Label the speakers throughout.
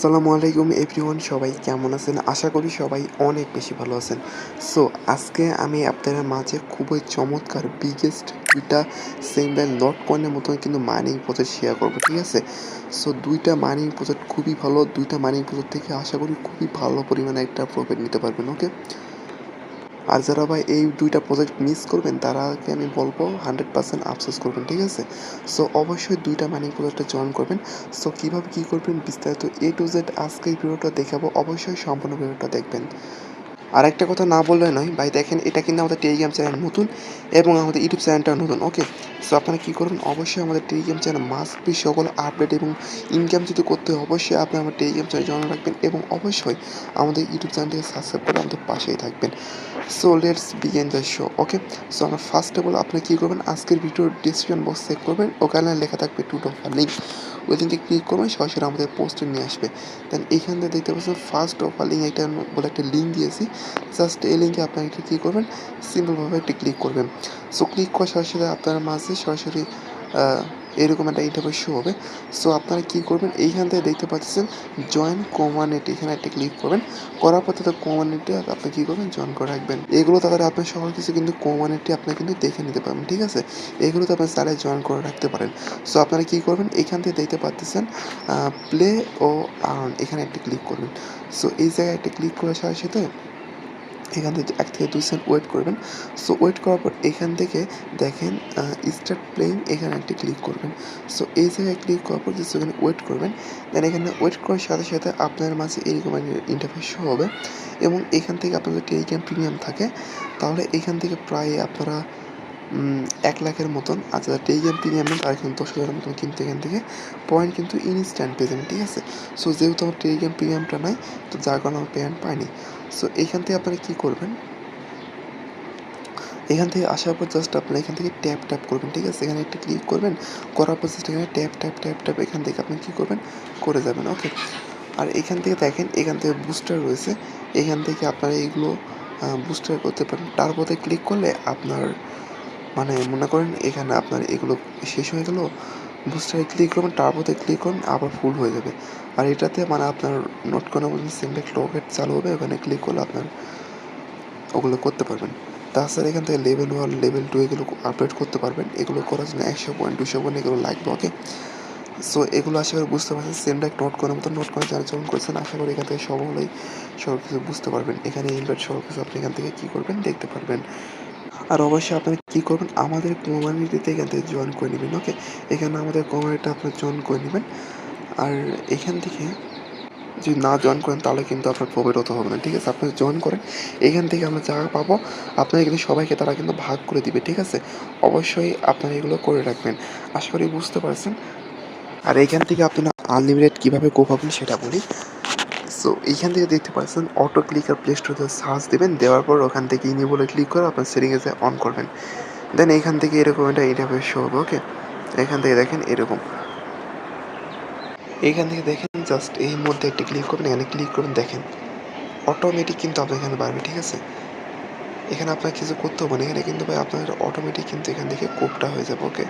Speaker 1: আসসালামু আলাইকুম এভরিওয়ান, সবাই কেমন আছেন? আশা করি সবাই অনেক বেশি ভালো আছেন। সো, আজকে আমি আপনাদের মাঝে খুবই চমৎকার বিগেস্ট দুইটা সিম্বল নট কয়েনের মতন কিন্তু মাইনিং প্রজেক্ট শেয়ার করব, ঠিক আছে? সো, দুইটা মাইনিং প্রজেক্ট খুবই ভালো, দুইটা মাইনিং প্রজেক্ট থেকে আশা করি খুবই ভালো পরিমাণে একটা প্রফিট নিতে পারবেন ওকে আর যারা ভাই এই দুইটা প্রজেক্ট মিস করবেন, তারাকে আমি বলব হান্ড্রেড পার্সেন্ট আফসোস করবেন, ঠিক আছে? সো অবশ্যই দুইটা মাইনিং প্রজেক্টে জয়েন করবেন। সো কীভাবে কী করবেন বিস্তারিত এ টু জেড আজকের ভিডিওটা দেখাবো। অবশ্যই সম্পূর্ণ ভিডিওটা দেখবেন। আর একটা কথা না বললে নয়, ভাই দেখেন এটা কিন্তু আমাদের টেলিগ্রাম চ্যানেল নতুন এবং আমাদের ইউটিউব চ্যানেলটা নতুন ওকে সো আপনারা কী করবেন? অবশ্যই আমাদের টেলিগ্রাম চ্যানেল মাস্ট বি সকল আপডেট এবং ইনকাম যদি করতে হয়, অবশ্যই আপনি আমার টেলিগ্রাম চ্যানেল জয়েন রাখবেন এবং অবশ্যই আমাদের ইউটিউব চ্যানেলটিকে সাবস্ক্রাইব করে আমাদের পাশেই থাকবেন। So let's begin the show okay so আমরা ফার্স্ট অফ অল আপনি কী করবেন? আজকের ভিডিওর ডিসক্রিপশন বক্স চেক করবেন। ওখানে লেখা থাকবে টু ডফার লিঙ্ক ওই লিঙ্কে ক্লিক করবেন, সরাসরি আমাদের পোস্টে নিয়ে আসবে। দেন এখান থেকে দেখতে পাচ্ছেন ফার্স্ট অফার লিঙ্ক এটা বলে একটা লিঙ্ক দিয়েছি। জাস্ট এই লিঙ্কে আপনারা একটা কী করবেন সিম্পলভাবে একটি ক্লিক করবেন। সো ক্লিক করার সাথে আপনার মাঝে সরাসরি এরকম একটা ইন্টারভিউ শো হবে। সো আপনারা কী করবেন? এইখান থেকে দেখতে পাচ্ছেন জয়েন কমিউনিটি এখানে একটা ক্লিক করবেন। করার পর তাদের কমিউনিটি আপনি কী করবেন? জয়েন করে রাখবেন। এগুলো তাদের আপনার সকল কিছু কিন্তু কমিউনিটি আপনি কিন্তু দেখে নিতে পারবেন, ঠিক আছে? এগুলো তো আপনি চাইলে জয়েন করে রাখতে পারেন। সো আপনারা কী করবেন? এখান থেকে দেখতে পাচ্ছেন প্লে ও আর্ন এখানে একটা ক্লিক করবেন। সো এই জায়গায় একটা ক্লিক করার সাথে সাথে এখান থেকে এক থেকে দুই সেকেন্ড ওয়েট করবেন। সো ওয়েট করার পর এখান থেকে দেখেন স্টার্ট প্লেইং এখানে একটি ক্লিক করবেন। সো এই জায়গায় ক্লিক করার পর just এখানে ওয়েট করবেন। দেন এখানে ওয়েট করার সাথে সাথে আপনার মাঝে এরকম ইন্টারফেস হবে। এবং এখান থেকে আপনাদের টেলিগ্রাম প্রিমিয়াম থাকে। তাহলে এখান থেকে প্রায় আপনারা এক লাখের মতন আর যারা টেলিগ্রাম প্রিমিয়াম তারা কিন্তু দশ হাজারের মতন কিনতে এখান থেকে পয়েন্ট কিন্তু ইনস্ট্যান্ট পেয়ে যাবেন ঠিক আছে? সো যেহেতু আমার টেলিগ্রাম প্রিমিয়ামটা নাই, তো যার কারণে আমার পেমেন্ট পাইনি। সো এখান থেকে আপনারা কী করবেন? এখান থেকে আসার পর জাস্ট আপনারা এখান থেকে ট্যাপ ট্যাপ করবেন, ঠিক আছে? এখানে একটা ক্লিক করবেন, করার পর জাস্ট এখানে ট্যাপ ট্যাপ ট্যাপ ট্যাপ এখান থেকে আপনি কী করবেন? করে যাবেন ওকে আর এখান থেকে দেখেন, এখান থেকে বুস্টার রয়েছে। এখান থেকে আপনারা এইগুলো বুস্টার করতে পারেন। তারপরে ক্লিক করলে আপনার মানে মনে করেন এখানে আপনার এগুলো শেষ হয়ে গেল, বুস্টারে ক্লিক করবেন তারপরে ক্লিক করুন, আবার ফুল হয়ে যাবে। আর এটাতে মানে আপনার নোট কোনো সিম্পল লকেট চালু হবে, ওখানে ক্লিক করলে আপনার ওগুলো করতে পারবেন। তাছাড়া এখান থেকে লেভেল ওয়ান লেভেল টু এগুলো আপডেট করতে পারবেন। এগুলো করার জন্য একশো পয়েন্ট দুশো পয়েন্ট এগুলো লাগবে ওকে সো এগুলো আশা করি বুঝতে পারছেন। সেমটা নোট করার মতো নোট করে যারা যখন করেছেন আশা করি এখান থেকে সকলেই সব কিছু বুঝতে পারবেন। এখানে ইনভার্ট সব কিছু আপনি এখান থেকে কী করবেন দেখতে পারবেন। আর অবশ্যই আপনারা কী করবেন? আমাদের কমিউনিটিতে এখান থেকে জয়েন করে নেবেন ওকে এখানে আমাদের কমিউনিটিটা আপনার জয়েন করে নেবেন। আর এখান থেকে যদি না জয়েন করেন, তাহলে কিন্তু আপনার প্রফিট হতে হবে না, ঠিক আছে? আপনি জয়েন করেন, এখান থেকে আমরা জায়গা পাবো, আপনারা কিন্তু সবাইকে তারা কিন্তু ভাগ করে দিবে, ঠিক আছে? অবশ্যই আপনারা এগুলো করে রাখবেন, আশা করি বুঝতে পারছেন। আর এখান থেকে আপনারা আনলিমিটেড কীভাবে কো পাবেন সেটা বলি। সো এইখান থেকে দেখতে পাচ্ছেন অটো ক্লিক আর প্লে স্টোরে সার্চ দেবেন, দেওয়ার পর ওখান থেকে ইনেবলে ক্লিক করে আপনার সেটিংয়ে অন করবেন। দেন এইখান থেকে এরকম একটা ইন্টারফেস শো হবে ওকে এখান থেকে দেখেন এরকম। এইখান থেকে দেখেন জাস্ট এই মধ্যে একটি ক্লিক করবেন, এখানে ক্লিক করবেন, দেখেন। অটোমেটিক কিন্তু আপনার এখানে বাড়বে, ঠিক আছে? এখানে আপনার কিছু করতে হবে না, এখানে কিন্তু ভাই আপনার অটোমেটিক কিন্তু এখান থেকে কোপটা হয়ে যাবে ওকে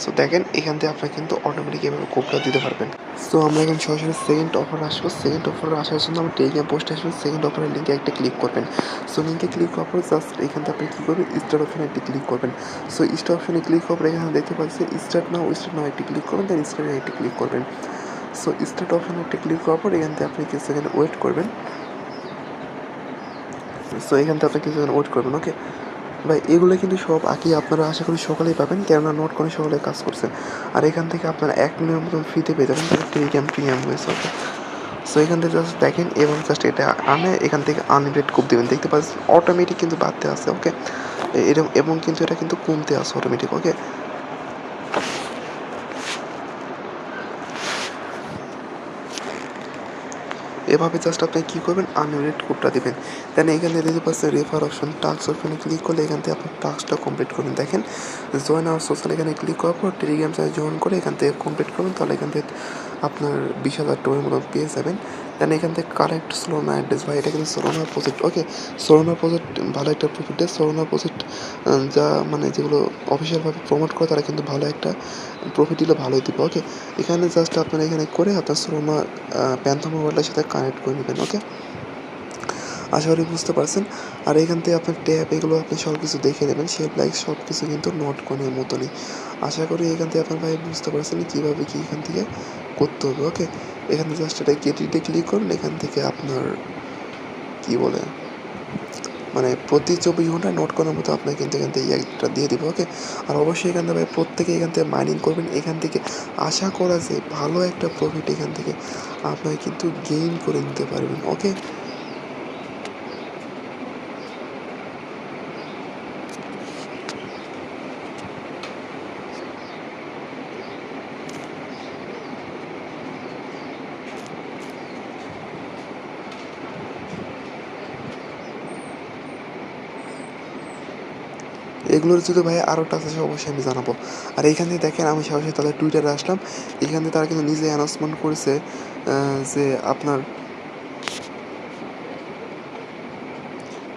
Speaker 1: সো দেখেন, এখান থেকে আপনার কিন্তু অটোমেটিক এভাবে কোপটা দিতে পারবেন। সো আমরা এখন সরাসরি সেকেন্ড অফার আসব। সেকেন্ড অফার আসার জন্য আমার টেলিগ্রাম পোস্টে আসবেন সেকেন্ড অফারের লিঙ্কে একটা ক্লিক করবেন। সো লিঙ্কে ক্লিক করার পর জাস্ট এখান থেকে আপনি কী করবেন? স্টার্ট অপশনে একটি ক্লিক করবেন। সো স্টার অপশনে ক্লিক করার পর এখানে দেখতে পাচ্ছি স্টার্ট নাও স্টার্ট নাও একটি ক্লিক করবেন দেন স্টার্টে একটি ক্লিক করবেন। সো স্টার্ট অপশনে একটি ক্লিক করার পর এখান থেকে আপনি কিছু সেকেন্ড ওয়েট করবেন। সো এখান থেকে আপনি কিছু ওয়েট করবেন ওকে ভাই, এগুলো কিন্তু সব আঁকি আপনারা আশা করি সকালেই পাবেন, কেননা নোট করে সকালে কাজ করছেন আর এখান থেকে আপনারা এক মিনিটের মতন ফ্রিতে পেয়ে যাবেন টেলিগ্রাম প্রিমিয়াম হয়েছে ওকে সো এখান থেকে জাস্ট দেখেন এবং জাস্ট এটা আনে, এখান থেকে আনলিমিটেড কুপ দেবেন। দেখতে পাচ্ছেন অটোমেটিক কিন্তু বাড়তে আসে ওকে এরকম এবং কিন্তু এটা কিন্তু কমতে আসে অটোমেটিক ওকে এভাবে জাস্ট আপনি কী করবেন? আনলিমিটেড কোডটা দেবেন। দেন এখানে দেখতে পাচ্ছেন রেফার অপশন টাস্ক অপশনে ক্লিক করলে এখান থেকে আপনি টাস্কটা কমপ্লিট করবেন। দেখেন জয়েন আওয়ার সোশ্যাল এখানে ক্লিক করার পর টেলিগ্রাম চ্যানেল জয়েন করে এখান থেকে কমপ্লিট করবেন। তাহলে এখান থেকে আপনার বিশ হাজার টোয়ের মতো পেয়ে যাবেন। দেন এখান থেকে কারেক্ট সোলোনা অ্যাড্রেস ভাই এটা কিন্তু সোলোনা প্রজেক্ট ওকে সোলোনা প্রজেক্ট ভালো একটা প্রফিট সোলোনা প্রজেক্ট যা মানে যেগুলো অফিসিয়ালভাবে প্রমোট করে, তারা কিন্তু ভালো একটা প্রফিট দিলে ভালোই দিবে। ওকে এখানে জাস্ট আপনারা এখানে করে আপনার সোলোনা প্যান্থা মোবাইলটার সাথে কানেক্ট করে নেবেন। ওকে আশা করি বুঝতে পারছেন। আর এখান থেকে আপনার ট্যাব এগুলো আপনি সব কিছু দেখে নেবেন। শেপ লাইক সব কিছু কিন্তু নোট কোণের মতনই। আশা করি এখান থেকে আপনার ভাই বুঝতে পারছেন কীভাবে কী এখান থেকে করতে হবে ওকে এখানে জাস্ট এটা গেটিতে ক্লিক করুন, এখান থেকে আপনার কি বলে মানে প্রতি চব্বিশ ঘণ্টা নোট করার মতো আপনার কিন্তু এখান থেকে একটা দিয়ে দিব ওকে আর অবশ্যই এখান থেকে ভাই প্রত্যেকে এখান থেকে মাইনিং করবেন। এখান থেকে আশা করা যে ভালো একটা প্রফিট এখান থেকে আপনাকে কিন্তু গেইন করে নিতে পারবেন ওকে এগুলোর যদি ভাই আরও টাচ আছে অবশ্যই আমি জানাব। আর এইখান দেখেন, আমি সরাসরি তাদের টুইটারে আসলাম। এখান তারা কিন্তু নিজে অ্যানাউন্সমেন্ট করেছে যে আপনার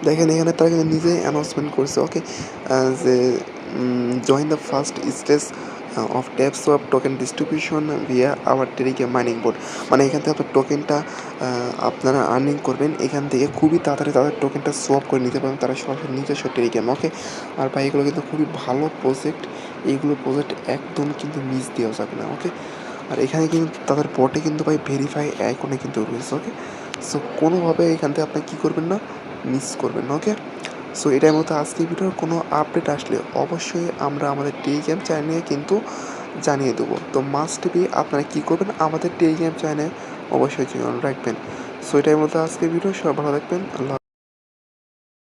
Speaker 1: দেখেন, এখানে তারা কিন্তু নিজেই অ্যানাউন্সমেন্ট করছে ওকে যে join the first stage of tap swap token distribution via our Telegram mining board মানে এখান থেকে আপনার টোকেনটা আপনারা আর্নিং করবেন, এখান থেকে খুবই তাড়াতাড়ি তাদের টোকেনটা সোয়াপ করে নিতে পারবেন, তারা সরাসরি নিজস্ব টেলিগ্রাম ওকে আর ভাই, এগুলো কিন্তু খুবই ভালো প্রজেক্ট এইগুলো প্রজেক্ট একদম কিন্তু মিস দেওয়া যাবে না ওকে আর এখানে কিন্তু তাদের পটে কিন্তু ভাই ভেরিফাই আইকনে কিন্তু রয়েছে ওকে সো কোনোভাবে এখান থেকে আপনি কী করবেন না মিস করবেন না ওকে সো এটার মতো আজকের ভিডিওর কোনো আপডেট আসলে অবশ্যই আমরা আমাদের টেলিগ্রাম চ্যানেলে কিন্তু জানিয়ে দেবো। তো মাস্ট বি আপনারা কী করবেন? আমাদের টেলিগ্রাম চ্যানেলে অবশ্যই জন্য রাখবেন। সো এটার মতো আজকের ভিডিও সব ভালো রাখবেন আল্লাহ